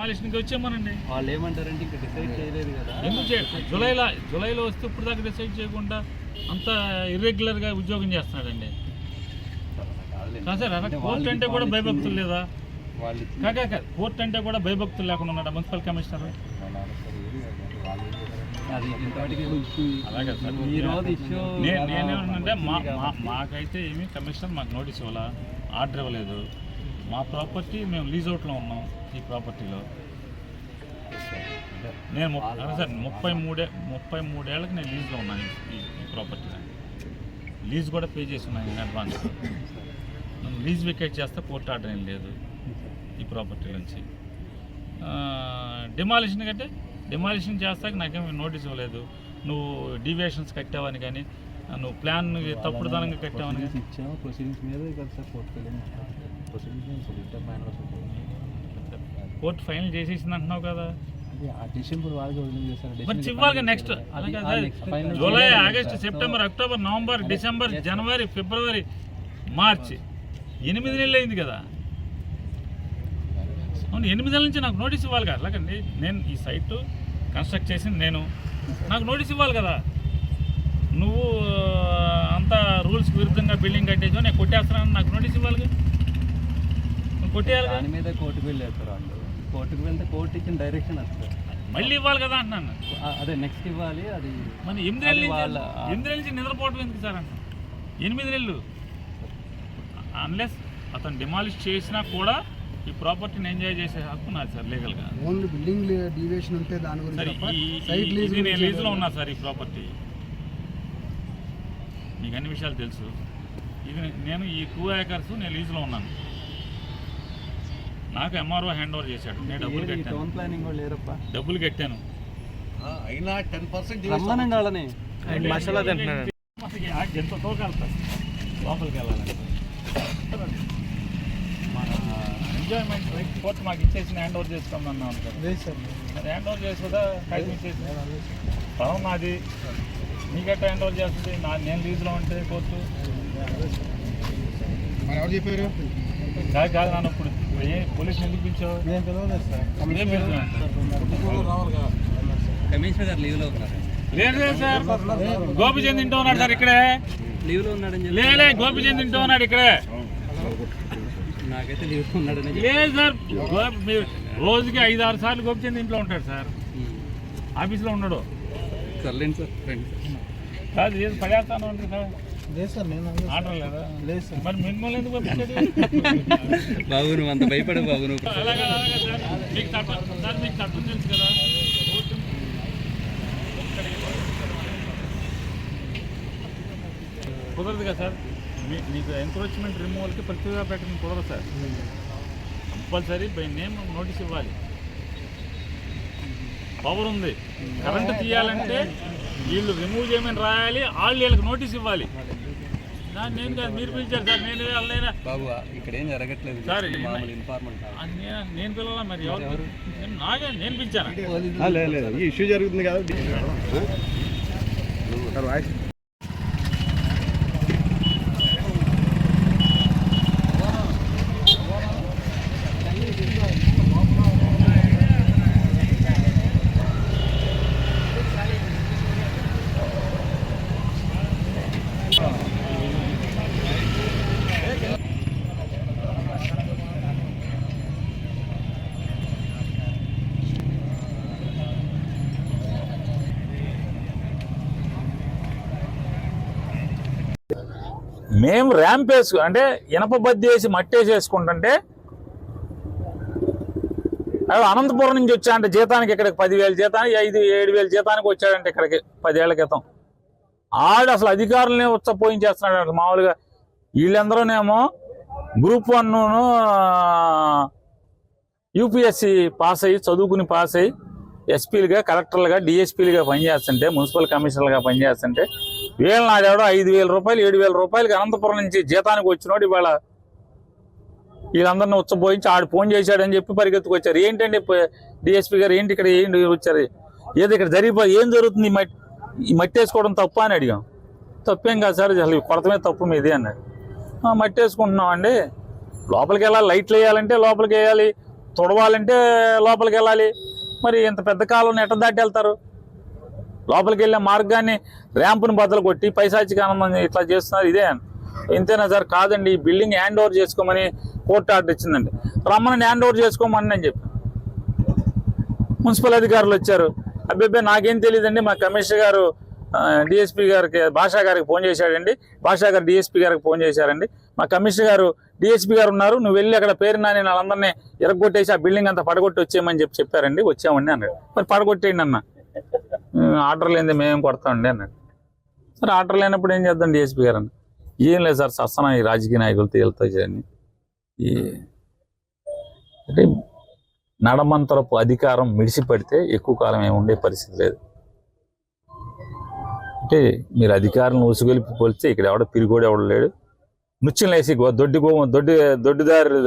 డిమాలిషన్కి వచ్చేమనండి. వాళ్ళు ఏమంటారంటే ఇంకా డిసైడ్ చేయలేదు కదా. ఎందుకు జూలైలో జూలైలో వస్తే ఇప్పుడు దాకా డిసైడ్ చేయకుండా అంత ఇర్రెగ్యులర్గా ఉద్యోగం చేస్తున్నాడండి. కాదు సార్ అలా కోర్టు అంటే కూడా భయభక్తులు లేదా? కాక కోర్టు అంటే కూడా భయభక్తులు లేకుండా ఉన్నాడు మున్సిపల్ కమిషనర్? నేనేమంటే మా మా- మాకైతే ఏమి కమిషనర్ మాకు నోటీస్ ఇవ్వాలా? ఆర్డర్ ఇవ్వలేదు. మా ప్రాపర్టీ మేము లీజ్ అవుట్లో ఉన్నాం ఈ ప్రాపర్టీలో నేను సార్ ముప్పై మూడే ముప్పై మూడేళ్ళకి నేను లీజ్లో ఉన్నాను ఈ ఈ ప్రాపర్టీ లీజ్ కూడా పే చేసి ఉన్నాను అడ్వాన్స్ లీజ్ వికెట్ చేస్తే కోర్టు ఆర్డర్ ఏం లేదు ఈ ప్రాపర్టీ నుంచి. డిమాలిషన్ కంటే డిమాలిషన్ చేస్తాక నాకేం నోటీస్ ఇవ్వలేదు. నువ్వు డీవియేషన్స్ కట్టావని కానీ నువ్వు ప్లాన్ తప్పుడుదనంగా కట్టావని కానీ. కోర్టు ఫైనల్ చేసేసింది అంటున్నావు కదా. చివరిగా next July. August September October November December జనవరి ఫిబ్రవరి మార్చి ఎనిమిది నెలలు అయింది కదా. అవును ఎనిమిది నెలల నుంచి నాకు నోటీస్ ఇవ్వాలి కదా. అలాగండి. నేను ఈ సైట్ కన్స్ట్రక్ట్ చేసింది నేను. నాకు నోటీస్ ఇవ్వాలి కదా. నువ్వు అంత రూల్స్కి విరుద్ధంగా బిల్డింగ్ కట్టేసావు నేను కొట్టేస్తున్నాను నాకు నోటీస్ ఇవ్వాలి కదా దాని మీద కోర్టుకు వెళ్ళారు సార్ వాళ్ళు. కోర్టుకు వెళ్తే కోర్టు ఇచ్చిన డైరెక్షన్ సార్ మళ్ళీ ఇవ్వాలి కదా అంటున్నాను అదే నెక్స్ట్ ఇవ్వాలి అది మన ఎనిమిది నెలల ఎనిమిది నెలల నుంచి నిద్రపోవటం ఎందుకు సార్ అంట ఎనిమిది నెలలు. అన్లెస్ అతను డిమాలిష్ చేసినా కూడా ఈ ప్రాపర్టీని ఎంజాయ్ చేసే హక్కు నాది సార్ లీగల్గా ఓన్లీ బిల్డింగ్ డీవియేషన్ ఉంటే దాని గురించి నేను లీజ్లో ఉన్నా సార్ ఈ ప్రాపర్టీ మీకు అన్ని విషయాలు తెలుసు. ఇది నేను ఈ టూ ఏకర్స్ నేను లీజ్లో ఉన్నాను. నాకు ఎంఆర్ఓ హ్యాండ్ ఓవర్ చేశాడు. నేను డబ్బులు కట్టాను. టౌన్ ప్లానింగ్ వాళ్ళు లేరప్ప డబ్బులు కట్టాను. అయినా టెన్ పర్సెంట్ రమ్మనండి వాళ్ళని మసాలా తింటున్నాడు. ఎంత తోకెళ్తారు లోపలికి వెళ్ళాలంటే. మన ఎంజాయ్మెంట్ రైట్ కోర్టు మాకు హ్యాండ్ ఓవర్ చేసుకోమన్నాం సార్. హ్యాండ్ ఓవర్ ఇచ్చేసి పొలం నాది. నీకెట్ట హ్యాండ్ ఓవర్ చేస్తుంది. నా నేను లీజులో ఉంటే కోర్టు. మరి ఎవరు చెప్పారు? కాదు కాదు నన్ను. ఇప్పుడు ఏ పోలీసులు ఎందుకు పిలిచావు? నేను పిలవలేదు సార్. ఏం పిలిచావు? కమిషనర్ గారు లీవ్లో ఉన్నారు. లేదు లేదు సార్. గోపిచంద్ తింటూ ఉన్నాడు సార్ ఇక్కడే. లీవ్లో ఉన్నాడని లేలే గోపిచంద్ తింటూ ఉన్నాడు ఇక్కడే. నాకైతే లీవ్లో ఉన్నాడని లేదు సార్ రోజుకి ఐదు ఆరు సార్లు గోపిచంద్ ఇంట్లో ఉంటాడు సార్. ఆఫీస్లో ఉండడు. సర్లేండి సార్ రండి కాదు ఏది పడేస్తాను అంటే సార్. లేదు సార్ నేను ఆర్డర్ లేదా? లేదు సార్. మరి మిమ్మల్ని ఎందుకు పంపించాడు బాబు నువ్వు అంత భయపడే బాబు నువ్వు కుదరదు కదా సార్. మీ మీకు ఎంక్రోచ్మెంట్ రిమూవల్కి ప్రతిగా పెట్టడం కుదరదు sir. Compulsory by name notice ఇవ్వాలి. పవర్ ఉంది. కరెంటు తీయాలంటే వీళ్ళు రిమూవ్ చేయమని రాయాలి వాళ్ళు వీళ్ళకి నోటీస్ ఇవ్వాలి. నేను కాదు మీరు పిలిచారు సార్ నేను వాళ్ళైనా బాబు ఇక్కడ ఏం జరగట్లేదు. సార్, మామూలు ఇన్ఫార్మెంట్ అది నేను పిలవాలా మరి? ఎవరు? నేను నాగే నేను పిలిచాను? లేదు లేదు ఈ ఇష్యూ జరుగుతుంది కదా మేము ర్యాంప్ వేసు అంటే ఇనప బద్ది వేసి మట్టి వేసి అవి అనంతపురం నుంచి వచ్చా అంటే జీతానికి ఇక్కడికి పదివేలు జీతానికి ఐదు ఏడు వేలు జీతానికి వచ్చాడంటే ఇక్కడికి పదేళ్ళ క్రితం. ఆడు అసలు అధికారులనే ఉత్సపోయించేస్తున్నాడు అసలు మామూలుగా. వీళ్ళందరూనేమో గ్రూప్ వన్ యూపీఎస్సి పాస్ అయ్యి చదువుకుని పాస్ అయ్యి ఎస్పీలుగా కలెక్టర్లుగా డిఎస్పీలుగా పనిచేస్తుంటే మున్సిపల్ కమిషనర్లుగా పనిచేస్తుంటే వీళ్ళ నాడెవడో ఐదు వేల రూపాయలు ఏడు వేల రూపాయలకి అనంతపురం నుంచి జీతానికి వచ్చినోడు ఇవాళ వీళ్ళందరినీ ఉచ్చబోయించి ఆడు ఫోన్ చేశాడని చెప్పి పరిగెత్తుకొచ్చారు. ఏంటండి డిఎస్పీ గారు ఏంటి ఇక్కడ ఏంటి వచ్చారు? ఏదో ఇక్కడ జరిగిపో ఏం జరుగుతుంది ఈ మట్టి ఈ మట్టి వేసుకోవడం తప్ప అని అడిగాం. తప్పేం కాదు సార్ అసలు కొడతమే తప్పు మీది అన్నాడు. మట్టి వేసుకుంటున్నాం అండి లోపలికి వెళ్ళాలి లైట్లు వేయాలంటే లోపలికి వేయాలి తుడవాలంటే లోపలికి వెళ్ళాలి. మరి ఇంత పెద్ద కాలం ఎట్ట దాటి వెళ్తారు? లోపలికి వెళ్ళే మార్గాన్ని ర్యాంపుని బద్దలు కొట్టి పైసాచికి ఆనందం ఇట్లా చేస్తున్నారు. ఇదే ఇంతేనా సార్ కాదండి. ఈ బిల్డింగ్ హ్యాండ్ ఓవర్ చేసుకోమని కోర్టు ఆర్డర్ ఇచ్చిందండి. రమ్మని హ్యాండ్ ఓవర్ చేసుకోమని నేను చెప్పాను. మున్సిపల్ అధికారులు వచ్చారు. అబ్బాయి నాకేం తెలియదండి మా కమిషనర్ గారు డిఎస్పీ గారికి భాషా గారికి ఫోన్ చేశాడండి. భాషా గారు డిఎస్పీ గారికి ఫోన్ చేశారండి. మా కమిషనర్ గారు డిఎస్పీ గారు ఉన్నారు. నువ్వు వెళ్ళి అక్కడ పేరు నాని వాళ్ళందరినీ ఎరగొట్టేసి ఆ బిల్డింగ్ అంతా పడగొట్టి వచ్చేయమని చెప్పి చెప్పారండి. వచ్చామండి అన్నాడు. మరి పడగొట్టేయండి అన్న. ఆర్డర్ లేనిది మేము కొడతామండి అన్నాడు. సరే ఆర్డర్ లేనప్పుడు ఏం చేద్దాం డిఎస్పీ గారు అన్న ఏం లేదు సార్ సస్తనం ఈ రాజకీయ నాయకులతో వెళ్తా చేయని ఈ అంటే నడమంతరపు అధికారం మిడిసిపడితే ఎక్కువ కాలం ఏమి ఉండే పరిస్థితి లేదు. అంటే మీరు అధికారులను ఉసుగొలిపి పోలిస్తే ఇక్కడ ఎవడ పిరిగోడు ఎవడు లేడు. నుచ్చెలు వేసి దొడ్డి గుమ్మ దొడ్డి దొడ్డిదారి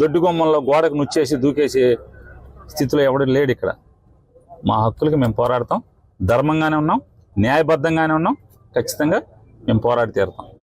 దొడ్డి గుమ్మంలో గోడకు నుచ్చేసి దూకేసే స్థితిలో ఎవడు లేడు ఇక్కడ. మా హక్కులకి మేము పోరాడతాం. ధర్మంగానే ఉన్నాం. న్యాయబద్ధంగానే ఉన్నాం. ఖచ్చితంగా మేము పోరాడి తీరుతాం.